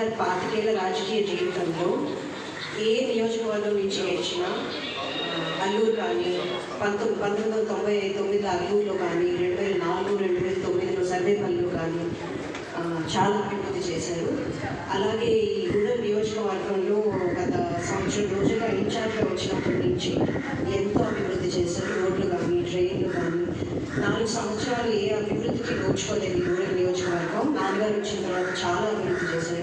గారి పాతికేళ్ళ రాజకీయ జీవితంలో ఏ నియోజకవర్గం నుంచి గెలిచినా అల్లూరు కానీ పంతొమ్మిది పంతొమ్మిది వందల తొంభై తొమ్మిది అల్లూరులో కానీ రెండు వేల నాలుగు రెండు వేల తొమ్మిదిలో సర్వేపల్లిలో కానీ చాలా అభివృద్ధి చేశారు. అలాగే ఈ రూరల్ నియోజకవర్గంలో గత సంవత్సరం రోజుగా ఇన్ఛార్జ్గా వచ్చినప్పటి నుంచి ఎంతో అభివృద్ధి చేశారు. రోడ్లు కానీ ట్రైన్లు కానీ నాలుగు సంవత్సరాలు ఏ అభివృద్ధికి నోచుకోలేదు ఈ రూరల్ నియోజకవర్గం. నాన్నగారు వచ్చిన తర్వాత చాలా అభివృద్ధి చేశారు.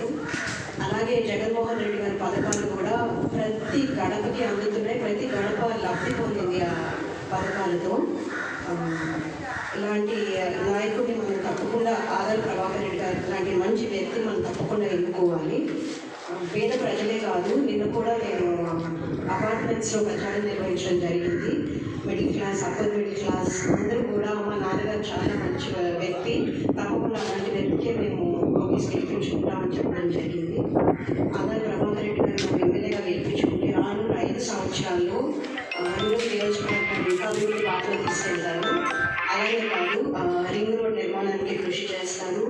జగన్మోహన్ రెడ్డి గారి పథకాలు కూడా ప్రతి గడపకి అందుతున్నాయి ప్రతి గడప లబ్ధి పొందింది ఆ పథకాలతో. ఇలాంటి నాయకుడిని మనం తప్పకుండా ఆదర్ ప్రభాకర్ రెడ్డి గారు ఇలాంటి మంచి వ్యక్తి మనం తప్పకుండా ఎన్నుకోవాలి. పేద ప్రజలే కాదు నిన్న కూడా నేను అపార్ట్మెంట్స్లో ప్రచారం నిర్వహించడం జరిగింది. Middle class upper middle class అందరూ కూడా మా నాన్నగారు చాలా మంచి వ్యక్తి. తప్పకుండా అలాంటి మేము ఆఫీస్ గెలిపించుకుంటామని చెప్పడం జరిగింది. ఆదాయ ప్రభాకర్ రెడ్డి గారు మేము ఎమ్మెల్యేగా గెలిపించుకుంటే రానున్న ఐదు సంవత్సరాల్లో రెండు నియోజకవర్గం ఇంకా అభివృద్ధి బాటలో తీసుకెళ్తారు. అలాగే కాదు రింగ్ రోడ్ నిర్మాణానికి కృషి చేస్తారు.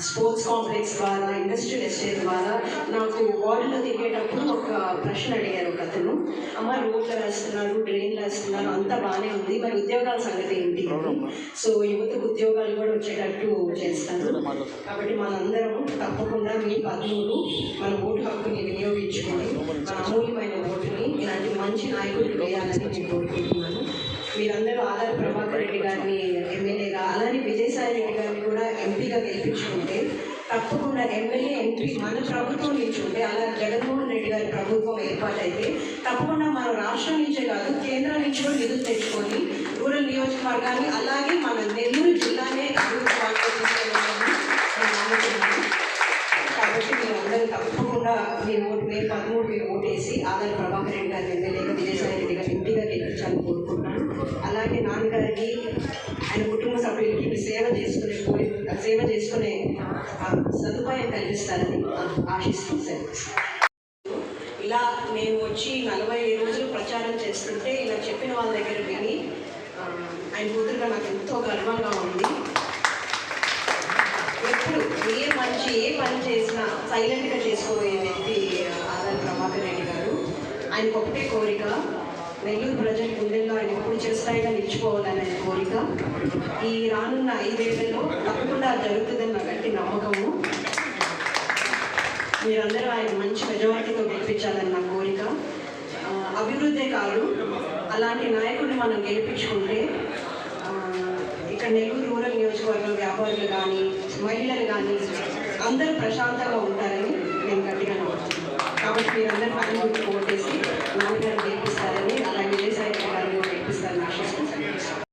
స్పోర్ట్స్ కాంప్లెక్స్ ద్వారా ఇండస్ట్రియల్ ఎస్టేట్ ద్వారా నాకు వార్డులో తిరిగేటప్పుడు ఒక ప్రశ్న అడిగారు ఒక అతను. అమ్మ రోడ్లు వేస్తున్నారు డ్రైన్లు వేస్తున్నారు అంతా బాగానే ఉంది మరి ఉద్యోగాల సంగతి ఏంటి. సో యువతకు ఉద్యోగాలు కూడా వచ్చేటట్టు చేస్తారు కాబట్టి మనందరం తప్పకుండా మీ పదవులు మన ఓటు హక్కుని వినియోగించుకొని మన అమూల్యమైన ఓటుని ఇలాంటి మంచి నాయకుడికి వేయాలని నేను కోరుకుంటున్నాను. మీరందరూ ఆధార్ ప్రభాకర్ రెడ్డి గారిని విజయసాయి రెడ్డి గారిని కూడా ఎంపీగా గెలిపించుకుంటే తప్పకుండా ఎమ్మెల్యే ఎంపీ మన ప్రభుత్వం నుంచి ఉంటే అలా జగన్మోహన్ రెడ్డి గారి ప్రభుత్వం ఏర్పాటైతే తప్పకుండా మన రాష్ట్రం నుంచే కాదు కేంద్రం నుంచి కూడా నిధులు తెచ్చుకొని రూరల్ నియోజకవర్గాన్ని అలాగే మన నెల్లూరు జిల్లానే అభివృద్ధి కాబట్టి మీరు అందరూ తప్పకుండా మీ ఓటు మే పదమూడు మీరు ఓటేసి ఆదాయ ప్రభాకర్ రెడ్డి గారిని ఎమ్మెల్యేగా విజయసాయి చేసుకునే సేవ చేసుకునే సదుపాయం కల్పిస్తారని ఆశిస్తుంది ఇలా మేము వచ్చి నలభై రోజులు ప్రచారం చేస్తుంటే ఇలా చెప్పిన వాళ్ళ దగ్గర విని ఆయన కూతురుగా నాకు ఎంతో గర్వంగా ఉంది. ఎప్పుడు ఏ మంచి ఏ పని చేసినా సైలెంట్గా చేసుకోబోయే వ్యక్తి ఆదాయ ప్రభాకర్ రెడ్డి గారు ఆయనకు ఒకటే కోరిక నెల్లూరు ప్రజల గుండెల్లో ఆయన ఎప్పుడు చిరస్థాయిగా నిలిచిపోవాలని ఆయన కోరిక. ఈ రానున్న ఐదేళ్ళలో తప్పకుండా జరుగుతుందని నాకు గట్టి నమ్మకము. మీరందరూ ఆయన మంచి మెజారిటీతో గెలిపించాలని నా కోరిక. అభివృద్ధి అభివృద్ధే కాదు అలాంటి నాయకుడిని మనం గెలిపించుకుంటే ఇక్కడ నెల్లూరు రూరల్ నియోజకవర్గం వ్యాపారులు కానీ మహిళలు కానీ అందరూ ప్రశాంతంగా ఉంటారని నేను గట్టిగా నమ్ముతున్నాను. కాబట్టి మీరందరూ పని